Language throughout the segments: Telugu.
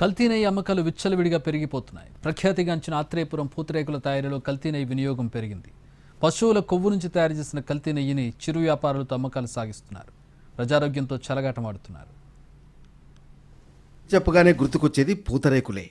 కల్తీనై అమ్మకాలు విచ్చలవిడిగా పెరిగిపోతున్నాయి. ప్రఖ్యాతిగాంచిన ఆత్రేయపురం పూతరేకుల తయారీలో కల్తీ నెయ్యి వినియోగం పెరిగింది. పశువుల కొవ్వు నుంచి తయారు చేసిన కల్తీ నెయ్యిని చిరు వ్యాపారులతో అమ్మకాలు సాగిస్తున్నారు. ప్రజారోగ్యంతో చెలగాటమాడుతున్నారు. చెప్పగానే గుర్తుకొచ్చేది పూతరేకులే.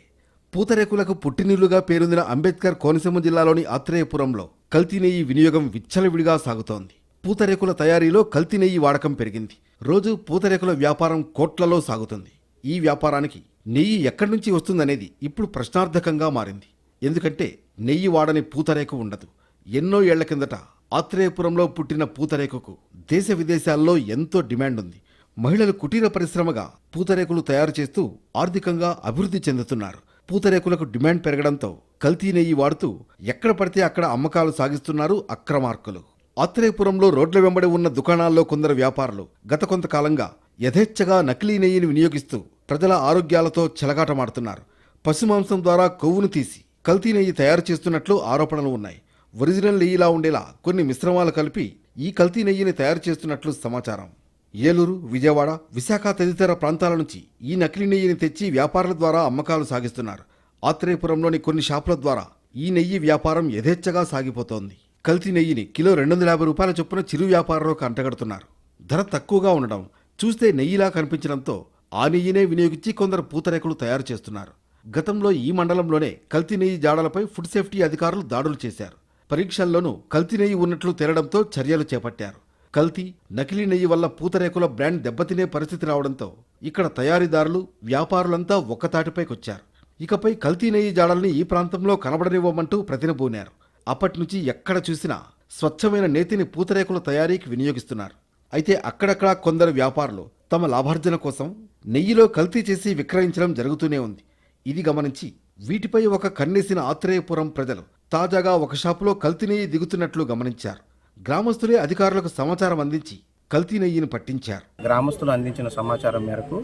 పూతరేకులకు పుట్టినీళ్ళుగా పేరొందిన అంబేద్కర్ కోనసీమ జిల్లాలోని ఆత్రేయపురంలో కల్తీ నెయ్యి వినియోగం విచ్చలవిడిగా సాగుతోంది. పూతరేకుల తయారీలో కల్తీ నెయ్యి వాడకం పెరిగింది. రోజు పూతరేకుల వ్యాపారం కోట్లలో సాగుతుంది. ఈ వ్యాపారానికి నెయ్యి ఎక్కడి నుంచి వస్తుందనేది ఇప్పుడు ప్రశ్నార్థకంగా మారింది. ఎందుకంటే నెయ్యి వాడని పూతరేకు ఉండదు. ఎన్నో ఏళ్ళ కిందట ఆత్రేయపురంలో పుట్టిన పూతరేకుకు దేశ విదేశాల్లో ఎంతో డిమాండ్ ఉంది మహిళలు కుటీర పరిశ్రమగా పూతరేకులు తయారు చేస్తూ ఆర్థికంగా అభివృద్ధి చెందుతున్నారు. పూతరేకులకు డిమాండ్ పెరగడంతో కల్తీ నెయ్యి వాడుతూ ఎక్కడ పడితే అక్కడ అమ్మకాలు సాగిస్తున్నారు అక్రమార్కులు. ఆత్రేయపురంలో రోడ్ల వెంబడి ఉన్న దుకాణాల్లో కొందరు వ్యాపారులు గత కొంతకాలంగా యథేచ్ఛగా నకిలీ నెయ్యిని వినియోగిస్తూ ప్రజల ఆరోగ్యాలతో చెలగాటమాడుతున్నారు. పశుమాంసం ద్వారా కొవ్వును తీసి కల్తీ నెయ్యి తయారు చేస్తున్నట్లు ఆరోపణలు ఉన్నాయి. ఒరిజినల్ నెయ్యిలా ఉండేలా కొన్ని మిశ్రమాలు కలిపి ఈ కల్తీ నెయ్యిని తయారు చేస్తున్నట్లు సమాచారం. ఏలూరు విజయవాడ విశాఖ తదితర ప్రాంతాల నుంచి ఈ నకిలీ నెయ్యిని తెచ్చి వ్యాపారుల ద్వారా అమ్మకాలు సాగిస్తున్నారు. ఆత్రేయపురంలోని కొన్ని షాపుల ద్వారా ఈ నెయ్యి వ్యాపారం యథేచ్ఛగా సాగిపోతోంది. కల్తీ నెయ్యిని కిలో రెండు వందల యాభై రూపాయల చొప్పున చిరు వ్యాపారంలోకి అంటగడుతున్నారు ధర తక్కువగా ఉండడం చూస్తే నెయ్యిలా కనిపించడంతో ఆ నెయ్యినే వినియోగించి కొందరు పూతరేకులు తయారు చేస్తున్నారు. గతంలో ఈ మండలంలోనే కల్తీ నెయ్యి జాడలపై ఫుడ్ సేఫ్టీ అధికారులు దాడులు చేశారు. పరీక్షల్లోనూ కల్తీ నెయ్యి ఉన్నట్లు తేలడంతో చర్యలు చేపట్టారు. కల్తీ నకిలీ నెయ్యి వల్ల పూతరేకుల బ్రాండ్ దెబ్బతినే పరిస్థితి రావడంతో ఇక్కడ తయారీదారులు వ్యాపారులంతా ఒక్కతాటిపైకొచ్చారు ఇకపై కల్తీ నెయ్యి జాడల్ని ఈ ప్రాంతంలో కనబడనివ్వమంటూ ప్రతినబూనారు. అప్పటినుంచి ఎక్కడ చూసినా స్వచ్ఛమైన నేతిని పూతరేకుల తయారీకి వినియోగిస్తున్నారు. అయితే అక్కడక్కడా కొందరు వ్యాపారులు తమ లాభార్జన కోసం నెయ్యిలో కల్తీ చేసి విక్రయించడం జరుగుతూనే ఉంది. ఇది గమనించి వీటిపై ఒక కన్నేసిన ఆత్రేయపురం ప్రజలు తాజాగా ఒక షాపులో కల్తీ నెయ్యి దిగుతున్నట్లు గమనించారు. గ్రామస్తులే అధికారులకు సమాచారం అందించి కల్తీ నెయ్యిని పట్టించారు. గ్రామస్తులు అందించిన సమాచారం మేరకు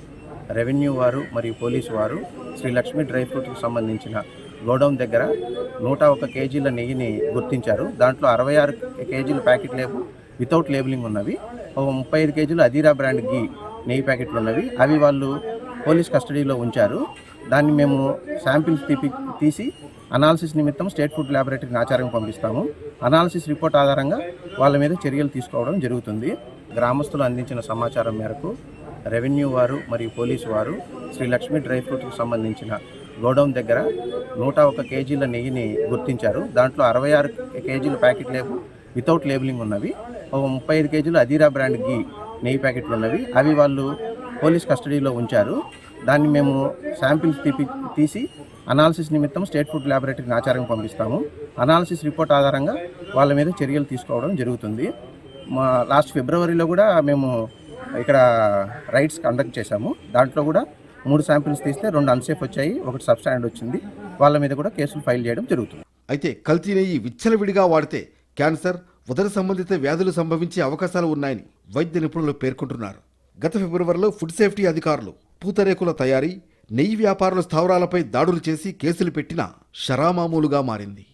రెవెన్యూ వారు మరియు పోలీసు వారు శ్రీ లక్ష్మీ డ్రై ఫ్రూట్కి సంబంధించిన గోడౌన్ దగ్గర నూట ఒక కేజీల నెయ్యిని గుర్తించారు. దాంట్లో అరవై ఆరు కేజీల ప్యాకెట్ లేబుల్ వితౌట్ లేబులింగ్ ఉన్నవి. ఒక ముప్పై ఐదు కేజీలు అదీరా బ్రాండ్ గీ నెయ్యి ప్యాకెట్లు ఉన్నవి. అవి వాళ్ళు పోలీస్ కస్టడీలో ఉంచారు. దాన్ని మేము శాంపిల్స్ తీపి తీసి అనాలిసిస్ నిమిత్తం స్టేట్ ఫుడ్ ల్యాబొరేటరీకి ఆచారం పంపిస్తాము. అనాలిసిస్ రిపోర్ట్ ఆధారంగా వాళ్ళ మీద చర్యలు తీసుకోవడం జరుగుతుంది. గ్రామస్తులు అందించిన సమాచారం మేరకు రెవెన్యూ వారు మరియు పోలీసు వారు శ్రీ లక్ష్మీ డ్రై ఫ్రూట్కి సంబంధించిన గోడౌన్ దగ్గర నూట ఒక కేజీల నెయ్యిని గుర్తించారు. దాంట్లో అరవై ఆరు కేజీల ప్యాకెట్ లేబుల్ వితౌట్ లేబులింగ్ ఉన్నవి. ఒక ముప్పై ఐదు కేజీలు అదీరా బ్రాండ్ గీ నెయ్యి ప్యాకెట్లు ఉన్నవి. అవి వాళ్ళు పోలీస్ కస్టడీలో ఉంచారు. దాన్ని మేము శాంపిల్స్ తీపి తీసి అనాలిసిస్ నిమిత్తం స్టేట్ ఫుడ్ ల్యాబొరేటరీకి ఆచారం పంపిస్తాము. అనాలిసిస్ రిపోర్ట్ ఆధారంగా వాళ్ళ మీద చర్యలు తీసుకోవడం జరుగుతుంది. మా లాస్ట్ ఫిబ్రవరిలో కూడా మేము ఇక్కడ రైడ్స్ కండక్ట్ చేశాము. దాంట్లో కూడా మూడు శాంపిల్స్ తీస్తే రెండు అన్సేఫ్ వచ్చాయి ఒకటి సబ్స్టాండ్ వచ్చింది. వాళ్ళ మీద కూడా కేసులు ఫైల్ చేయడం జరుగుతుంది. అయితే కల్తీ నెయ్యి విచ్చలవిడిగా వాడితే క్యాన్సర్ ఉదర సంబంధిత వ్యాధులు సంభవించే అవకాశాలు ఉన్నాయని వైద్య నిపుణులు పేర్కొంటున్నారు. గత ఫిబ్రవరిలో ఫుడ్ సేఫ్టీ అధికారులు పూతరేకుల తయారీ నెయ్యి వ్యాపారుల స్థావరాలపై దాడులు చేసి కేసులు పెట్టినా షరామామూలుగా మారింది.